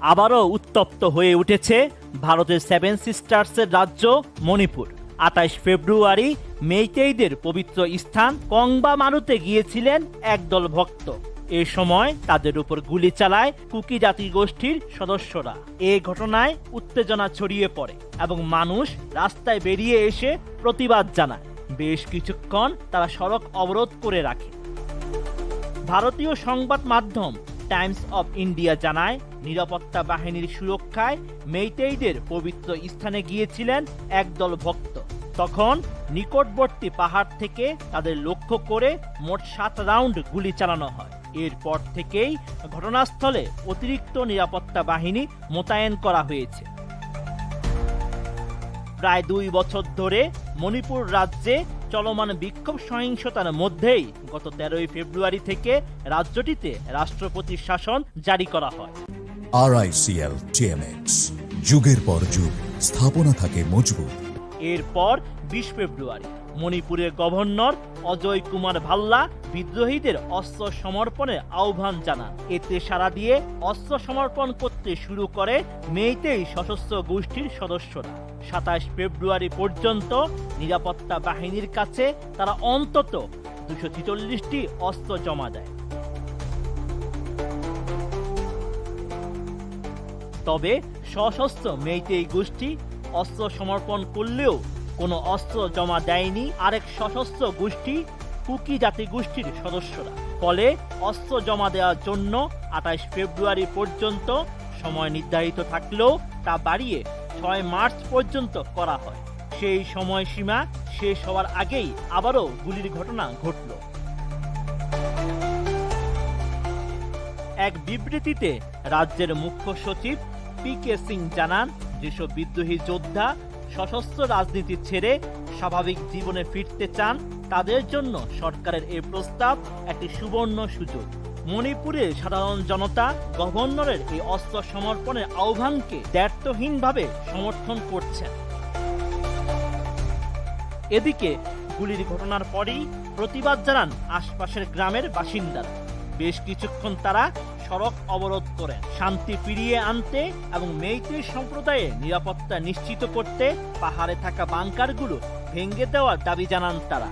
আবারও উত্তপ্ত হয়ে উঠেছে ভারতের সেভেন সিস্টার্সের রাজ্য মণিপুর। আঠাশ ফেব্রুয়ারি মেইতেইদের পবিত্র স্থান কংবা মারুতে গিয়েছিলেন একদল ভক্ত। এ সময় তাদের উপর গুলি চালায় কুকি জাতি গোষ্ঠীর সদস্যরা। এ ঘটনায় উত্তেজনা ছড়িয়ে পড়ে এবং মানুষ রাস্তায় বেরিয়ে এসে প্রতিবাদ জানায়। বেশ কিছুক্ষণ তারা সড়ক অবরোধ করে রাখে। ভারতীয় সংবাদ মাধ্যম টাইমস অফ ইন্ডিয়া জানায় নিরাপত্তা বাহিনীর সুরক্ষায় মেইতেইদের পবিত্র স্থানে গিয়েছিলেন একদল ভক্ত। তখন নিকটবর্তী পাহাড় থেকে তাদের লক্ষ্য করে মোট সাত রাউন্ড গুলি চালানো হয়। এরপর থেকেই ঘটনাস্থলে অতিরিক্ত নিরাপত্তা বাহিনী মোতায়েন করা হয়েছে। প্রায় দুই বছর ধরে মণিপুর রাজ্যে চলমান বিক্ষোভ সহিংসতার মধ্যেই গত তেরোই ফেব্রুয়ারি থেকে রাজ্যটিতে রাষ্ট্রপতির শাসন জারি করা হয়। আরআইসিএল টিএমএক্স যুগের পর যুগ, স্থাপনা থাকে মজবুত। এরপর বিশ ফেব্রুয়ারি, মণিপুরের গভর্নর অজয় কুমার ভাল্লা বিদ্রোহীদের অস্ত্র সমর্পণের আহ্বান জানান। এতে সাড়া দিয়ে অস্ত্র সমর্পণ করতে শুরু করে মেইতেই সশস্ত্র গোষ্ঠীর সদস্যরা। সাতাশ ফেব্রুয়ারি পর্যন্ত নিরাপত্তা বাহিনীর কাছে তারা অন্তত দুশো ছিচল্লিশটি অস্ত্র জমা দেয়। তবে সশস্ত্র মেইতেই গোষ্ঠী অস্ত্র সমর্পণ করলেও কোনো অস্ত্র জমা দেয়নি আরেক সশস্ত্র গোষ্ঠী কুকি জাতি গোষ্ঠীর সদস্যরা। ফলে অস্ত্র জমা দেওয়ার জন্য আঠাশ ফেব্রুয়ারি পর্যন্ত সময় নির্ধারিত থাকলেও তা বাড়িয়ে ছয় মার্চ পর্যন্ত করা হয়। সেই সময়সীমা শেষ হওয়ার আগেই আবারও গুলির ঘটনা ঘটল। এক বিবৃতিতে রাজ্যের মুখ্য সচিব পি কে সিং জানান, যেসব বিদ্রোহী যোদ্ধা সশস্ত্র রাজনীতি ছেড়ে স্বাভাবিক জীবনে ফিরতে চান, তাদের জন্য সরকারের এই প্রস্তাব একটি সুবর্ণ সুযোগ। মণিপুরে সাধারণ জনতা গভর্নরের এই অস্ত্র সমর্পণের আহ্বানকে দ্ব্যর্থহীনভাবে সমর্থন করছেন। এদিকে গুলির ঘটনার পরেই প্রতিবাদ জানান আশপাশের গ্রামের বাসিন্দারা। বেশ কিছুক্ষণ তারা সড়ক অবরোধ করেন। শান্তি ফিরিয়ে আনতে এবং মেইতেই সম্প্রদায়ে নিরাপত্তা নিশ্চিত করতে পাহাড়ে থাকা বাংকারগুলো ভেঙে দেওয়ার দাবি জানান তারা।